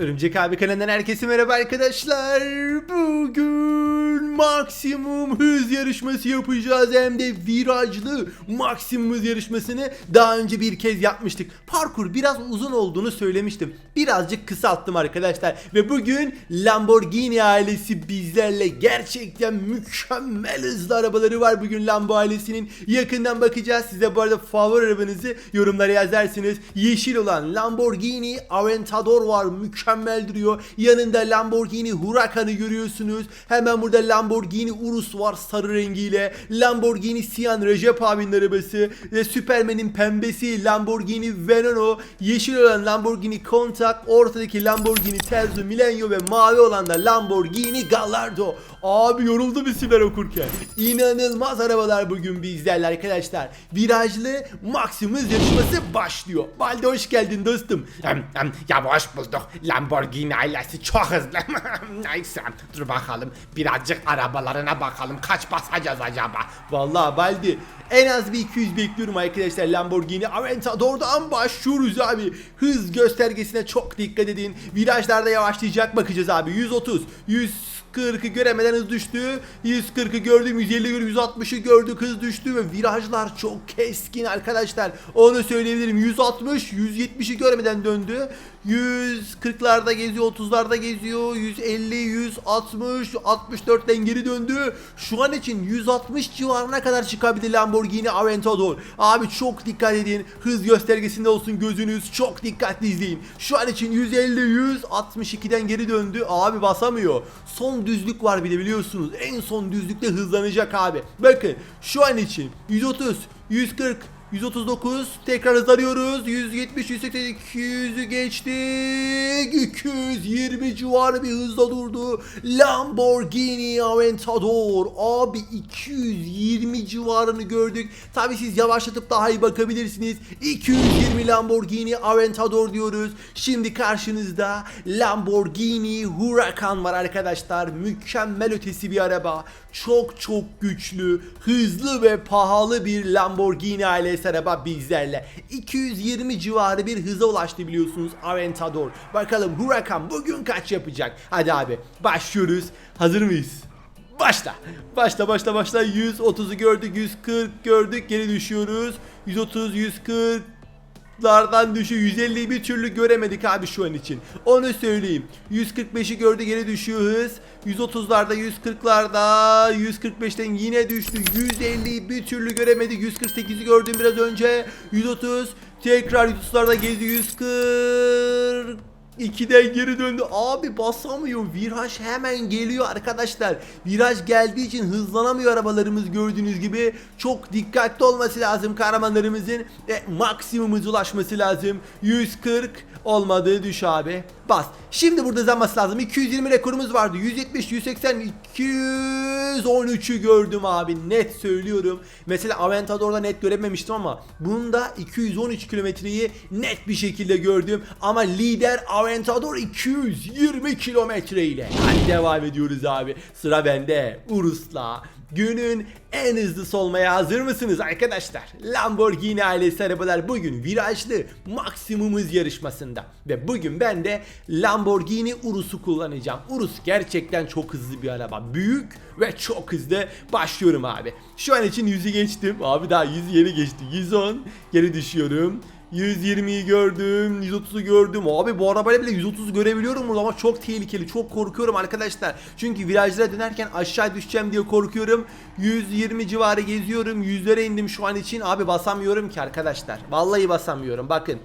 Örümcek abi kanalından herkese merhaba arkadaşlar. Bugün maksimum hız yarışması yapacağız. Hem de virajlı maksimum hız yarışmasını daha önce bir kez yapmıştık. Parkur biraz uzun olduğunu söylemiştim. Birazcık kısalttım arkadaşlar. Ve bugün Lamborghini ailesi bizlerle gerçekten mükemmel hızlı arabaları var bugün Lambo ailesinin. Yakından bakacağız. Size bu arada favori arabanızı yorumlara yazarsınız. Yeşil olan Lamborghini Aventador var. Mükemmel duruyor. Yanında Lamborghini Huracan'ı görüyorsunuz. Hemen burada Lamborghini Urus var sarı rengiyle. Lamborghini Sian Recep abinin arabası. Ve Superman'in pembesi Lamborghini Veneno. Yeşil olan Lamborghini Countach. Ortadaki Lamborghini Terzo Milenio ve mavi olan da Lamborghini Gallardo. Abi yoruldum isimler okurken. İnanılmaz arabalar bugün bizlerle arkadaşlar. Virajlı maksimum hız yarışması başlıyor. Balde hoş geldin dostum. Ya hoş bulduk. Lamborghini ailesi çok hızlı. Neyse dur bakalım. Birazcık arabalarına bakalım. Kaç basacağız acaba? Vallahi Baldi en az bir 200 bekliyorum arkadaşlar Lamborghini Aventador'dan başlıyoruz abi. Hız göstergesine çok dikkat edin. Virajlarda yavaşlayacak bakacağız abi. 130, 140'ı göremeden hız düştü. 140'ı gördüm, 150 gördüm, 160'ı gördük hız düştü ve virajlar çok keskin arkadaşlar. Onu söyleyebilirim. 160, 170'i görmeden döndü. 140'larda geziyor, 30'larda geziyor. 150, 160, 64'ten geri döndü. Şu an için 160 civarına kadar çıkabilir Lamborghini Aventador. Abi çok dikkat edin. Hız göstergesinde olsun gözünüz. Çok dikkatli izleyin. Şu an için 150, 162'den geri döndü. Abi basamıyor. Son düzlük var bir de biliyorsunuz. En son düzlükte hızlanacak abi. Bakın şu an için 130, 140, 139 tekrar hızlanıyoruz 170 180 200'ü geçtik 220 civarı bir hızla durdu. Lamborghini Aventador. Abi 220 civarını gördük. Tabi siz yavaşlatıp daha iyi bakabilirsiniz. 220 Lamborghini Aventador diyoruz. Şimdi karşınızda Lamborghini Huracan var arkadaşlar. Mükemmel ötesi bir araba çok çok güçlü hızlı ve pahalı bir Lamborghini ailesi araba bizlerle 220 civarı bir hıza ulaştı biliyorsunuz Aventador bakalım Huracan bugün kaç yapacak hadi abi başlıyoruz hazır mıyız Başla. Başla başla başla. 130'u gördük. 140 gördük. Geri düşüyoruz. 130 140 lardan düşüyor. 150'yi bir türlü göremedik abi şu an için. Onu söyleyeyim. 145'i gördü geri düşüyor hız. 130'larda 140'larda 145'ten yine düştü. 150'yi bir türlü göremedik. 148'i gördüm biraz önce. 130 tekrar 130'larda geziyor. 140 2'den geri döndü. Abi basamıyor. Viraj hemen geliyor arkadaşlar. Viraj geldiği için hızlanamıyor arabalarımız gördüğünüz gibi. Çok dikkatli olması lazım kahramanlarımızın. Ve maksimum hız ulaşması lazım. 140 olmadı düş abi. Bas. Şimdi burada zaması lazım. 220 rekorumuz vardı. 170, 180, 213'ü gördüm abi. Net söylüyorum. Mesela Aventador'da net görememiştim ama bunda 213 kilometreyi net bir şekilde gördüm. Ama lider Aventador 220 kilometre ile. Hadi devam ediyoruz abi. Sıra bende. Urus'la. Günün en hızlısı olmaya hazır mısınız arkadaşlar? Lamborghini ailesi arabalar bugün virajlı maksimum hız yarışmasında. Ve bugün ben de Lamborghini Urus'u kullanacağım. Urus gerçekten çok hızlı bir araba. Büyük ve çok hızlı. Başlıyorum abi. Şu an için 100'ü geçtim. Abi daha 100 yeni geçti. 110 geri düşüyorum. 120'yi gördüm, 130'u gördüm. Abi bu arabayla bile 130'u görebiliyorum burada ama çok tehlikeli. Çok korkuyorum arkadaşlar. Çünkü virajlara dönerken aşağı düşeceğim diye korkuyorum. 120 civarı geziyorum. Yüzlere indim şu an için. Abi basamıyorum ki arkadaşlar. Vallahi basamıyorum. Bakın.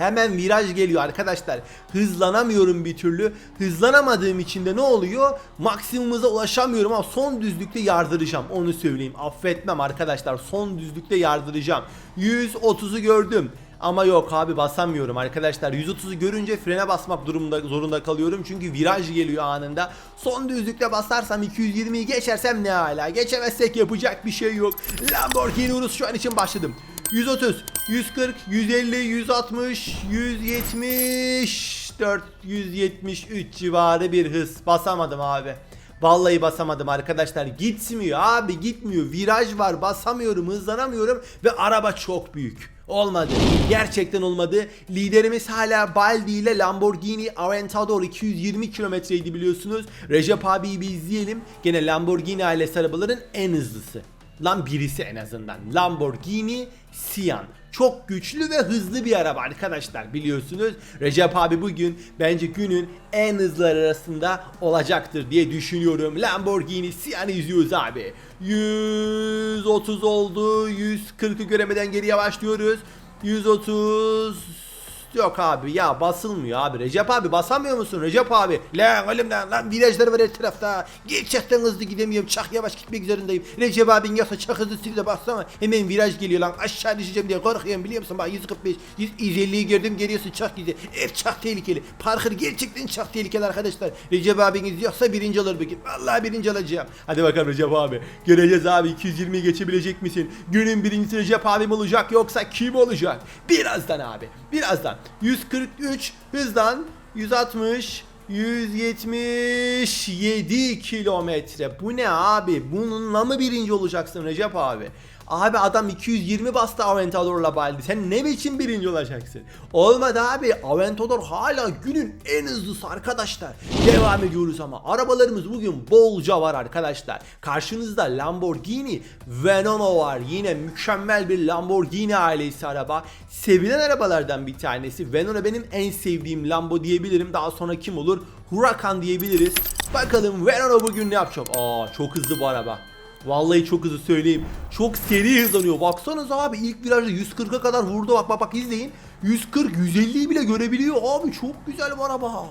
Hemen viraj geliyor arkadaşlar. Hızlanamıyorum bir türlü. Hızlanamadığım için de ne oluyor? Maksimum hıza ulaşamıyorum ama son düzlükte yardıracağım. Onu söyleyeyim. Affetmem arkadaşlar. Son düzlükte yardıracağım. 130'u gördüm. Ama yok abi basamıyorum arkadaşlar. 130'u görünce frene basmak durumunda zorunda kalıyorum. Çünkü viraj geliyor anında. Son düzlükte basarsam 220'yi geçersem ne hala. Geçemezsek yapacak bir şey yok. Lamborghini Urus şu an için başladım. 130, 140, 150, 160, 174, 173 civarı bir hız. Basamadım abi. Vallahi basamadım arkadaşlar. Gitmiyor abi gitmiyor. Viraj var basamıyorum hızlanamıyorum ve araba çok büyük. Olmadı. Gerçekten olmadı. Liderimiz hala Baldi ile Lamborghini Aventador 220 kilometreydi biliyorsunuz. Recep abiyi bir izleyelim. Gene Lamborghini ailesi arabaların en hızlısı. Lan birisi en azından. Lamborghini Sian. Çok güçlü ve hızlı bir araba arkadaşlar biliyorsunuz. Recep abi bugün bence günün en hızlıları arasında olacaktır diye düşünüyorum. Lamborghini Sian'ı izliyoruz abi. 130 oldu. 140'ı göremeden geri yavaşlıyoruz. 130 Yok abi ya basılmıyor abi. Recep abi basamıyor musun Recep abi? Lan oğlum lan lan virajlar var her tarafta. Gerçekten hızlı gidemiyorum. Çak yavaş gitmek zorundayım. Recep abin yoksa çak hızlı siz de bassana. Hemen viraj geliyor lan. Aşağı düşeceğim diye korkuyorum biliyor musun? Bak 145, 150'yi gördüm geliyorsun çak güzel. Ev çak tehlikeli. Parker gerçekten çak tehlikeli arkadaşlar. Recep abiniz yoksa birinci olur bugün. Vallahi birinci olacağım. Hadi bakalım Recep abi. Göreceğiz abi 220'yi geçebilecek misin? Günün birincisi Recep abim olacak yoksa kim olacak? Birazdan abi. Birazdan. 143 hızdan 160 177 kilometre. Bu ne abi? Bununla mı birinci olacaksın Recep abi? Abi adam 220 bastı Aventador'la Baldi. Sen ne biçim birinci olacaksın? Olmadı abi. Aventador hala günün en hızlısı arkadaşlar. Devam ediyoruz ama. Arabalarımız bugün bolca var arkadaşlar. Karşınızda Lamborghini Veneno var. Yine mükemmel bir Lamborghini ailesi araba. Sevilen arabalardan bir tanesi. Veneno benim en sevdiğim Lambo diyebilirim. Daha sonra kim olur? Huracan diyebiliriz. Bakalım Veneno bugün ne yapacak? Aa çok hızlı bu araba. Vallahi çok hızlı söyleyeyim. Çok seri hızlanıyor. Baksanıza abi ilk virajda 140'a kadar vurdu. Bak bak bak izleyin. 140 150'yi bile görebiliyor abi. Çok güzel bu araba.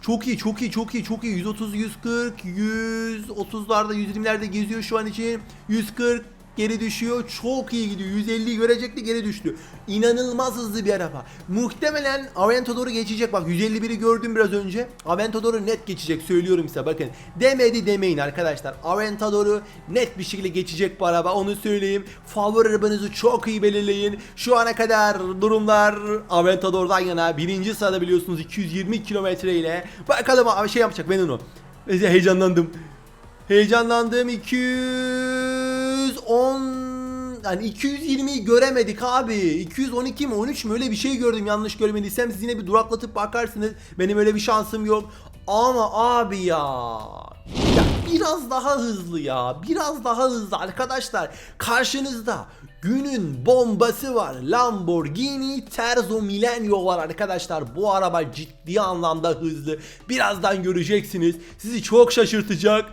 Çok iyi, çok iyi, çok iyi, çok iyi. 130, 140, 130'larda, 120'lerde geziyor şu an için. 140 geri düşüyor. Çok iyi gidiyor. 150'yi görecekti geri düştü. İnanılmaz hızlı bir araba. Muhtemelen Aventador'u geçecek. Bak 151'i gördüm biraz önce. Aventador'u net geçecek söylüyorum size bakın. Demedi demeyin arkadaşlar. Aventador'u net bir şekilde geçecek bu araba. Onu söyleyeyim. Favori arabanızı çok iyi belirleyin. Şu ana kadar durumlar Aventador'dan yana. Birinci sırada biliyorsunuz 220 kilometre ile. Bakalım şey yapacak ben onu. Heyecanlandım. Heyecanlandım 210 yani 220'yi göremedik abi. 212 mi 13 mü öyle bir şey gördüm yanlış görmediysem siz yine bir duraklatıp bakarsınız. Benim öyle bir şansım yok. Ama abi ya. Ya biraz daha hızlı ya. Biraz daha hızlı arkadaşlar. Karşınızda günün bombası var. Lamborghini Terzo Milenio var arkadaşlar. Bu araba ciddi anlamda hızlı. Birazdan göreceksiniz. Sizi çok şaşırtacak.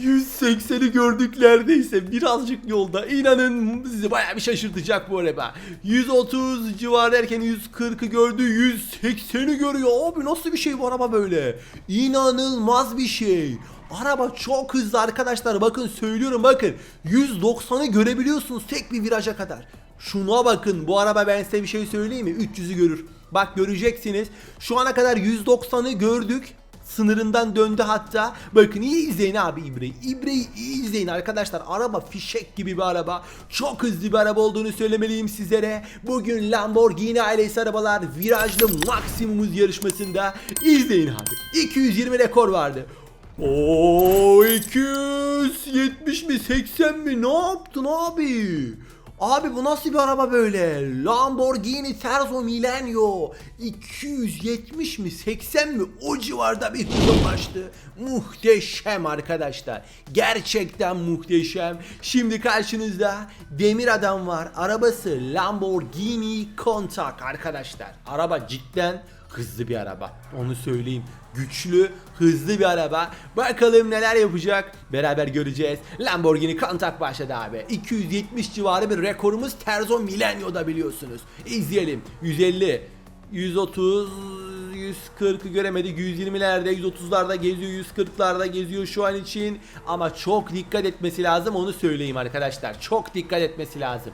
180'i gördük neredeyse. Birazcık yolda. İnanın sizi bayağı bir şaşırtacak bu araba. 130 civarı derken 140'ı gördü. 180'i görüyor. Abi nasıl bir şey bu araba böyle? İnanılmaz bir şey. Araba çok hızlı arkadaşlar. Bakın söylüyorum bakın. 190'ı görebiliyorsunuz tek bir viraja kadar. Şuna bakın bu araba ben size bir şey söyleyeyim mi? 300'ü görür. Bak göreceksiniz. Şu ana kadar 190'ı gördük. Sınırından döndü hatta. Bakın iyi izleyin abi İbre'yi. İbre'yi iyi izleyin arkadaşlar. Araba fişek gibi bir araba. Çok hızlı bir araba olduğunu söylemeliyim sizlere. Bugün Lamborghini ailesi arabalar virajlı maksimumuz yarışmasında. izleyin abi. 220 rekor vardı. Oo 270 mi 80 mi ne yaptın abi? Abi bu nasıl bir araba böyle? Lamborghini Terzo Milenio 270 mi 80 mi o civarda bir hıza ulaştı. Muhteşem arkadaşlar. Gerçekten muhteşem. Şimdi karşınızda demir adam var. Arabası Lamborghini Countach arkadaşlar. Araba cidden hızlı bir araba. Onu söyleyeyim. Güçlü, hızlı bir araba. Bakalım neler yapacak. Beraber göreceğiz. Lamborghini Countach başladı abi. 270 civarı bir rekorumuz Terzo Milenio'da biliyorsunuz. İzleyelim. 150, 130, 140'ı göremedik. 120'lerde, 130'larda geziyor, 140'larda geziyor şu an için. Ama çok dikkat etmesi lazım onu söyleyeyim arkadaşlar. Çok dikkat etmesi lazım.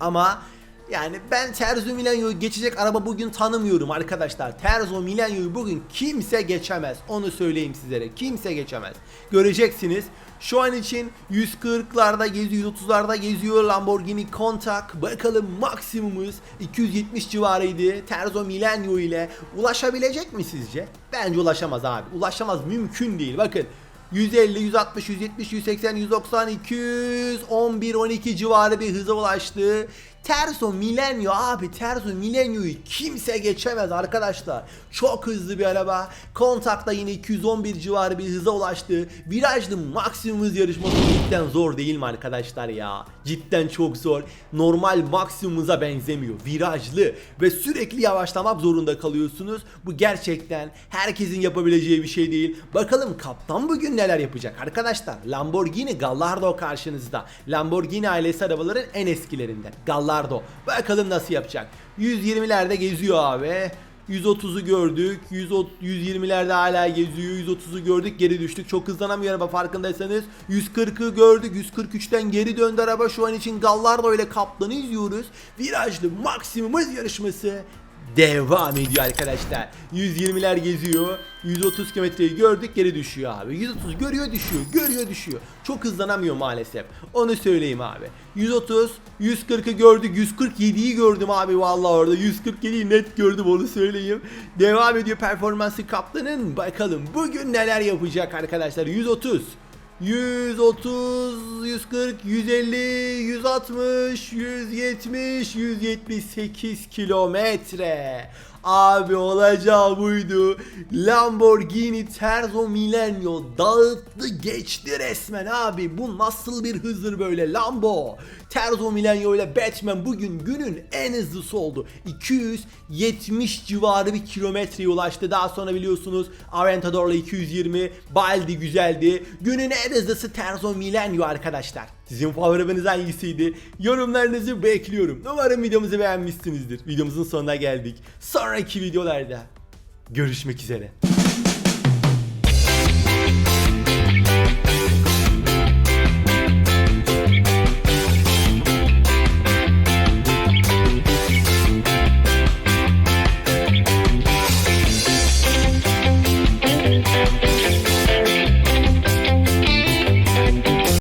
Ama yani ben Terzo Milenio'yu geçecek araba bugün tanımıyorum arkadaşlar. Terzo Milenio'yu bugün kimse geçemez. Onu söyleyeyim sizlere. Kimse geçemez. Göreceksiniz. Şu an için 140'larda geziyor, 130'larda geziyor Lamborghini Countach. Bakalım maksimumumuz 270 civarıydı. Terzo Milenio ile ulaşabilecek mi sizce? Bence ulaşamaz abi. Ulaşamaz mümkün değil. Bakın 150, 160, 170, 180, 190, 200, 11, 12 civarı bir hıza ulaştı. Terzo Milenio abi Terzo Milenio'yu kimse geçemez arkadaşlar. Çok hızlı bir araba. Kontakta yine 211 civarı bir hıza ulaştı. Virajlı maksimum hız yarışması cidden zor değil mi arkadaşlar ya? Cidden çok zor. Normal maksimum hıza benzemiyor. Virajlı ve sürekli yavaşlamak zorunda kalıyorsunuz. Bu gerçekten herkesin yapabileceği bir şey değil. Bakalım kaptan bugün neler yapacak arkadaşlar. Lamborghini Gallardo karşınızda. Lamborghini ailesi arabaların en eskilerinden. Gallardo. Bakalım nasıl yapacak. 120'lerde geziyor abi. 130'u gördük. 100 120'lerde hala geziyor. 130'u gördük. Geri düştük. Çok hızlanamıyor araba farkındaysanız. 140'ı gördük. 143'ten geri döndü araba. Şu an için Gallardo ile Kaplan'ı izliyoruz. Virajlı maksimum hız yarışması devam ediyor arkadaşlar. 120'ler geziyor. 130 kilometreyi gördük geri düşüyor abi. 130 görüyor düşüyor. Görüyor düşüyor. Çok hızlanamıyor maalesef. Onu söyleyeyim abi. 130, 140'ı gördük. 147'yi gördüm abi vallahi orada. 147'yi net gördüm onu söyleyeyim. Devam ediyor performansı kaptanın. Bakalım bugün neler yapacak arkadaşlar. 130. 130, 140, 150, 160, 170, 178 kilometre. Abi olacağı buydu. Lamborghini Terzo Milenio dağıttı geçti resmen abi. Bu nasıl bir hızdır böyle Lambo. Terzo Milenio ile Batman bugün günün en hızlısı oldu. 270 civarı bir kilometreye ulaştı. Daha sonra biliyorsunuz Aventador'la 220, Baldi güzeldi. Günün en hızlısı Terzo Milenio arkadaşlar. Sizin favoriniz hangisiydi? Yorumlarınızı bekliyorum. Umarım videomuzu beğenmişsinizdir. Videomuzun sonuna geldik. Sonraki videolarda görüşmek üzere.